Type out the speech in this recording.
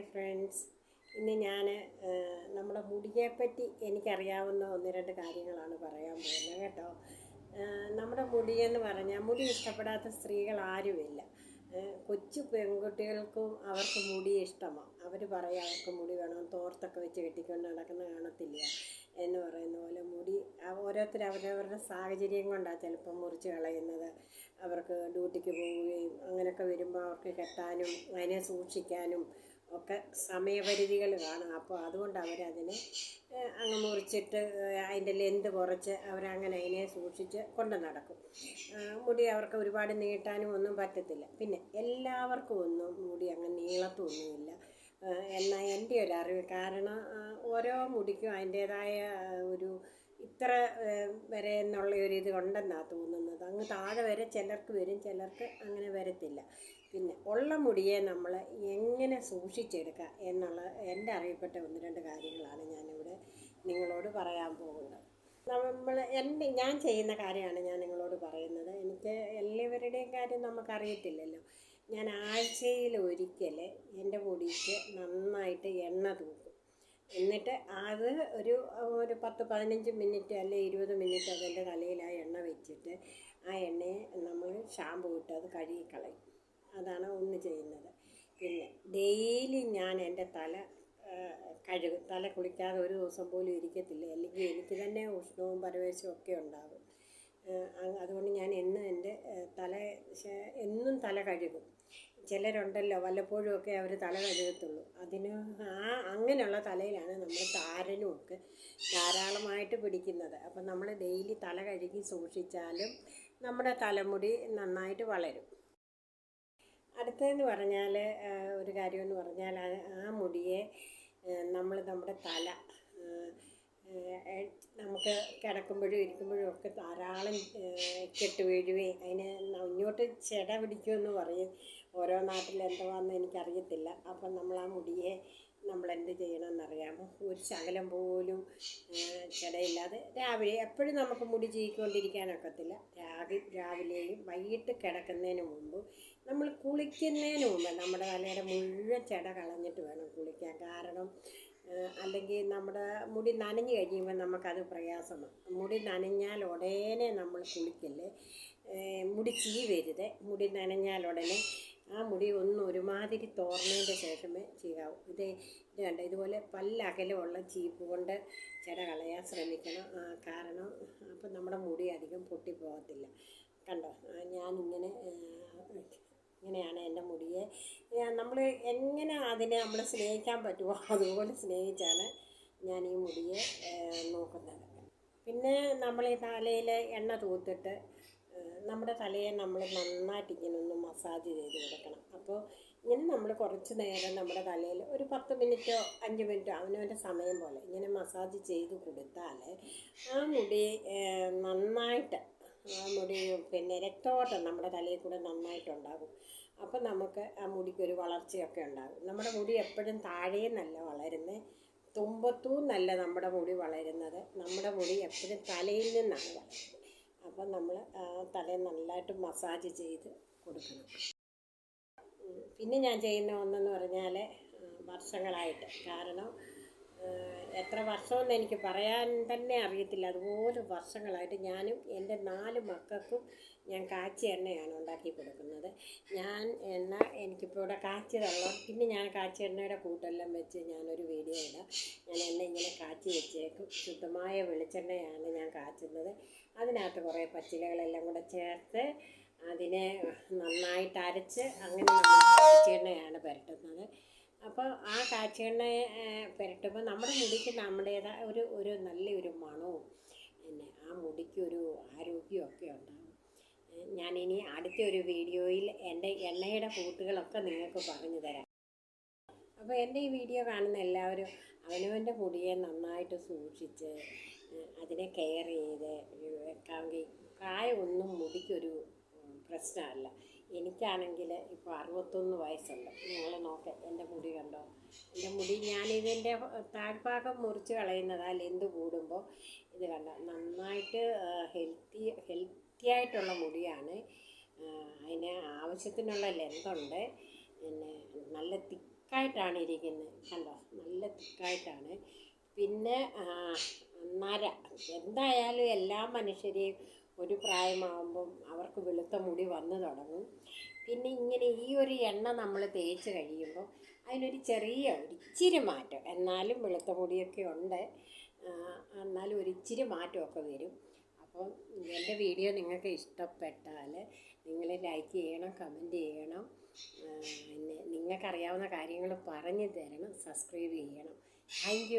Hi friends. ഇന്ന് ഞാൻ നമ്മുടെ മുടിയെപ്പറ്റി എനിക്കറിയാവുന്ന ഒന്ന് രണ്ട് കാര്യങ്ങളാണ് പറയാൻ പോകുന്നത് കേട്ടോ. നമ്മുടെ മുടി എന്ന് പറഞ്ഞാൽ മുടി ഇഷ്ടപ്പെടാത്ത സ്ത്രീകൾ ആരുമില്ല. കൊച്ചു പെൺകുട്ടികൾക്കും അവർക്ക് മുടി ഇഷ്ടമാണ് അവർ പറയും അവർക്ക് മുടി വേണം തോർത്തൊക്കെ വെച്ച് കെട്ടിക്കൊണ്ട് നടക്കുന്ന കാണത്തില്ല എന്ന് പറയുന്ന പോലെ മുടി ഓരോരുത്തർ അവരവരുടെ സാഹചര്യം കൊണ്ടാണ് ചിലപ്പം മുറിച്ച് കളയുന്നത്. അവർക്ക് ഡ്യൂട്ടിക്ക് പോവുകയും അങ്ങനെയൊക്കെ വരുമ്പോൾ അവർക്ക് കെട്ടാനും അതിനെ സൂക്ഷിക്കാനും ഒക്കെ സമയപരിധികൾ കാണും അപ്പോൾ അതുകൊണ്ട് അവരതിനെ അങ്ങ് മുറിച്ചിട്ട് അതിന്റെ ലെന്ത് കുറച്ച് അവരങ്ങനെ അതിനെ സൂക്ഷിച്ച് കൊണ്ട് നടക്കും. മുടി അവർക്ക് ഒരുപാട് നീട്ടാനും ഒന്നും പറ്റത്തില്ല. പിന്നെ എല്ലാവർക്കും ഒന്നും മുടി അങ്ങനെ നീളത്തൊന്നുമില്ല. എന്നാൽ എന്റെ ഒരു അറിവ്. കാരണം ഓരോ മുടിക്കും അതിന്റേതായ ഒരു ഇത്ര വരെ എന്നുള്ള ഒരു ഇത് ഉണ്ടെന്നാണ് തോന്നുന്നത്. അങ്ങ് താഴെ വരെ ചിലർക്ക് വരും ചിലർക്ക് അങ്ങനെ വരത്തില്ല. പിന്നെ ഉള്ള മുടിയെ നമ്മൾ എങ്ങനെ സൂക്ഷിച്ചെടുക്കുക എന്നുള്ള എന്റെ അറിയപ്പെട്ട ഒന്ന് രണ്ട് കാര്യങ്ങളാണ് ഞാനിവിടെ നിങ്ങളോട് പറയാൻ പോകുന്നത്. നമ്മൾ എന്റെ ഞാൻ ചെയ്യുന്ന കാര്യമാണ് ഞാൻ നിങ്ങളോട് പറയുന്നത്. എനിക്ക് എല്ലാവരുടെയും കാര്യം നമുക്കറിയത്തില്ലല്ലോ. ഞാൻ ആഴ്ചയിൽ ഒരിക്കൽ എന്റെ മുടിക്ക് നന്നായിട്ട് എണ്ണ തൂക്കും. എന്നിട്ട് അത് ഒരു ഒരു പത്ത് പതിനഞ്ച് മിനിറ്റ് അല്ലെങ്കിൽ ഇരുപത് മിനിറ്റ് അതിന്റെ തലയിൽ ആ എണ്ണ വെച്ചിട്ട് ആ എണ്ണയെ നമ്മൾ ഷാമ്പു ഇട്ട് അത് കഴുകിക്കളയും അതാണ് ഒന്ന് ചെയ്യുന്നത്. പിന്നെ ഡെയിലി ഞാൻ എന്റെ തല കഴുകും തല കുളിക്കാതെ ഒരു ദിവസം പോലും ഇരിക്കത്തില്ല. അല്ലെങ്കിൽ എനിക്ക് തന്നെ ഉഷ്ണവും പരവേശവും ഒക്കെ ഉണ്ടാകും. അതുകൊണ്ട് ഞാൻ എന്നും എന്റെ തല എന്നും തല കഴുകും. ചിലരുണ്ടല്ലോ വല്ലപ്പോഴും ഒക്കെ അവർ തല കഴുകത്തുള്ളൂ. അതിന് ആ അങ്ങനെയുള്ള തലയിലാണ് നമ്മൾ താരനും ഒക്കെ ധാരാളമായിട്ട് പിടിക്കുന്നത്. അപ്പം നമ്മൾ ഡെയിലി തല കഴുകി സൂക്ഷിച്ചാലും നമ്മുടെ തലമുടി നന്നായിട്ട് വളരും. അടുത്തതെന്ന് പറഞ്ഞാൽ ഒരു കാര്യമെന്ന് പറഞ്ഞാൽ ആ മുടിയെ നമ്മൾ നമ്മുടെ തല നമുക്ക് കിടക്കുമ്പോഴും ഇരിക്കുമ്പോഴും ഒക്കെ ധാരാളം കെട്ട് വീഴുകയും അതിന് ഇങ്ങോട്ട് ചെട പിടിക്കുമെന്ന് പറയും. ഓരോ നാട്ടിൽ എന്തുവാന്ന് എനിക്കറിയത്തില്ല. അപ്പം നമ്മൾ ആ മുടിയെ നമ്മൾ എന്ത് ചെയ്യണമെന്നറിയാമോ? ഒരു ശകലം പോലും ചെടയില്ലാതെ രാവിലെ എപ്പോഴും നമുക്ക് മുടി ചീക്കൊണ്ടിരിക്കാനൊക്കത്തില്ല രാവി രാവിലെയും വൈകിട്ട് കിടക്കുന്നതിന് മുമ്പ് നമ്മൾ കുളിക്കുന്നതിന് മുമ്പ് നമ്മുടെ തലയുടെ മുഴുവൻ ചെട കളഞ്ഞിട്ട് വേണം കുളിക്കാൻ. കാരണം അല്ലെങ്കിൽ നമ്മുടെ മുടി നനഞ്ഞു കഴിയുമ്പോൾ നമുക്കത് പ്രയാസമാണ്. മുടി നനഞ്ഞാൽ ഉടനെ നമ്മൾ കുളിക്കല്ലേ? മുടി ചീ വരുത് മുടി നനഞ്ഞാൽ ഉടനെ ആ മുടി ഒന്ന് ഒരുമാതിരി തോർന്നതിന്റെ ശേഷമേ ചെയ്യാവൂ ഇത് ഇത് കണ്ട? ഇതുപോലെ പല്ലകലമുള്ള ചീപ്പ് കൊണ്ട് ചെട കളയാൻ ശ്രമിക്കണം. കാരണം അപ്പം നമ്മുടെ മുടി അധികം പൊട്ടിപ്പോകത്തില്ല. കണ്ടോ? ഞാനിങ്ങനെ ഇങ്ങനെയാണ് എന്റെ മുടിയെ. നമ്മൾ എങ്ങനെ അതിനെ നമ്മൾ സ്നേഹിക്കാൻ പറ്റുമോ അതുപോലെ സ്നേഹിച്ചാണ് ഞാൻ ഈ മുടിയെ നോക്കുന്നത്. പിന്നെ നമ്മൾ ഈ തലയിൽ എണ്ണ തൂത്തിട്ട് നമ്മുടെ തലയെ നമ്മൾ നന്നായിട്ട് ഇങ്ങനെ ഒന്ന് മസാജ് ചെയ്ത് കൊടുക്കണം. അപ്പോൾ ഇങ്ങനെ നമ്മൾ കുറച്ച് നേരം നമ്മുടെ തലയിൽ ഒരു പത്ത് മിനിറ്റോ അഞ്ച് മിനിറ്റോ അവനവന്റെ സമയം പോലെ ഇങ്ങനെ മസാജ് ചെയ്ത് കൊടുത്താൽ ആ മുടി നന്നായിട്ട് ആ മുടി പിന്നെ രക്തോട്ടം നമ്മുടെ തലയിൽ കൂടെ നന്നായിട്ടുണ്ടാകും. അപ്പം നമുക്ക് ആ മുടിക്കൊരു വളർച്ചയൊക്കെ ഉണ്ടാകും. നമ്മുടെ മുടി എപ്പോഴും താഴേന്നല്ല വളരുന്നത് തുമ്പത്തൂ നല്ല നമ്മുടെ മുടി വളരുന്നത്. നമ്മുടെ മുടി എപ്പോഴും തലയിൽ നിന്നാണ് വളരുന്നത്. അപ്പം നമ്മൾ തലയെ തലയിൽ നല്ലതായിട്ട് മസാജ് ചെയ്ത് കൊടുക്കണം. പിന്നെ ഞാൻ ചെയ്യുന്ന ഒന്നെന്ന് പറഞ്ഞാൽ വർഷങ്ങളായിട്ട്. കാരണം എത്ര വർഷമെന്ന് എനിക്ക് പറയാൻ തന്നെ അറിയത്തില്ല. അതുപോലെ വർഷങ്ങളായിട്ട് ഞാനും എന്റെ നാല് മക്കൾക്കും ഞാൻ കാച്ചി എണ്ണയാണ് ഉണ്ടാക്കി കൊടുക്കുന്നത്. ഞാൻ എണ്ണ എനിക്കിപ്പോൾ ഇവിടെ കാച്ചിയതുള്ള പിന്നെ ഞാൻ കാച്ചി എണ്ണയുടെ കൂട്ടെല്ലാം വെച്ച് ഞാനൊരു വീഡിയോ ഇടാം. ഞാൻ എണ്ണ ഇങ്ങനെ കാച്ചി വെച്ചേക്കും. ശുദ്ധമായ വെളിച്ചെണ്ണയാണ് ഞാൻ കാച്ചുന്നത്. അതിനകത്ത് കുറേ പച്ചിലകളെല്ലാം കൂടെ ചേർത്ത് അതിനെ നന്നായിട്ട് അരച്ച് അങ്ങനെ നമ്മൾ കാച്ചിയെണ്ണയാണ് പുരട്ടുന്നത്. അപ്പോൾ ആ കാച്ചിയെണ്ണയെ പുരട്ടുമ്പോൾ നമ്മുടെ മുടിക്ക് നമ്മുടേതായ ഒരു ഒരു നല്ലൊരു മണവും. പിന്നെ ആ മുടിക്ക് ഒരു ആരോഗ്യമൊക്കെ ഉണ്ടാകും ഞാനിനി അടുത്ത ഒരു വീഡിയോയിൽ എന്റെ എണ്ണയുടെ കൂട്ടുകളൊക്കെ നിങ്ങൾക്ക് പറഞ്ഞു തരാം. അപ്പോൾ എന്റെ ഈ വീഡിയോ കാണുന്ന എല്ലാവരും അവനവന്റെ മുടിയെ നന്നായിട്ട് സൂക്ഷിച്ച് അതിനെ കെയർ ചെയ്ത് വെക്കാമെങ്കിൽ പ്രായമൊന്നും മുടിക്കൊരു പ്രശ്നമല്ല. എനിക്കാണെങ്കിൽ ഇപ്പോൾ അറുപത്തൊന്ന് വയസ്സുണ്ട്. നിങ്ങൾ നോക്ക് എന്റെ മുടി കണ്ടോ? എന്റെ മുടി ഞാനിതിന്റെ താഴ്ഭാഗം മുറിച്ച് കളയുന്നതാ എന്ത് കൂടുമ്പോൾ ഇത് കണ്ടോ? നന്നായിട്ട് ഹെൽത്തി ഹെൽത്തി ആയിട്ടുള്ള മുടിയാണ്. അതിന് ആവശ്യത്തിനുള്ള ലെന്തുണ്ട് പിന്നെ നല്ല തിക്ക് തിക്കായിട്ടാണ് ഇരിക്കുന്നത്. കണ്ടോ? നല്ല തിക്കായിട്ടാണ്. പിന്നെ നര. എന്തായാലും എല്ലാ മനുഷ്യരെയും ഒരു പ്രായമാകുമ്പം അവർക്ക് വെളുത്ത മുടി വന്നു തുടങ്ങും. പിന്നെ ഇങ്ങനെ ഈ ഒരു എണ്ണ നമ്മൾ തേച്ച് കഴിയുമ്പോൾ അതിനൊരു ചെറിയ ഒരു ഇച്ചിരി മാറ്റം. എന്നാലും വെളുത്ത മുടിയൊക്കെ ഉണ്ട്. എന്നാലും ഒരു ഇച്ചിരി മാറ്റമൊക്കെ വരും. അപ്പം എന്റെ വീഡിയോ നിങ്ങൾക്ക് ഇഷ്ടപ്പെട്ടാൽ നിങ്ങൾ ലൈക്ക് ചെയ്യണം കമന്റ് ചെയ്യണം. പിന്നെ നിങ്ങൾക്കറിയാവുന്ന കാര്യങ്ങൾ പറഞ്ഞു തരണം സബ്സ്ക്രൈബ് ചെയ്യണം. താങ്ക്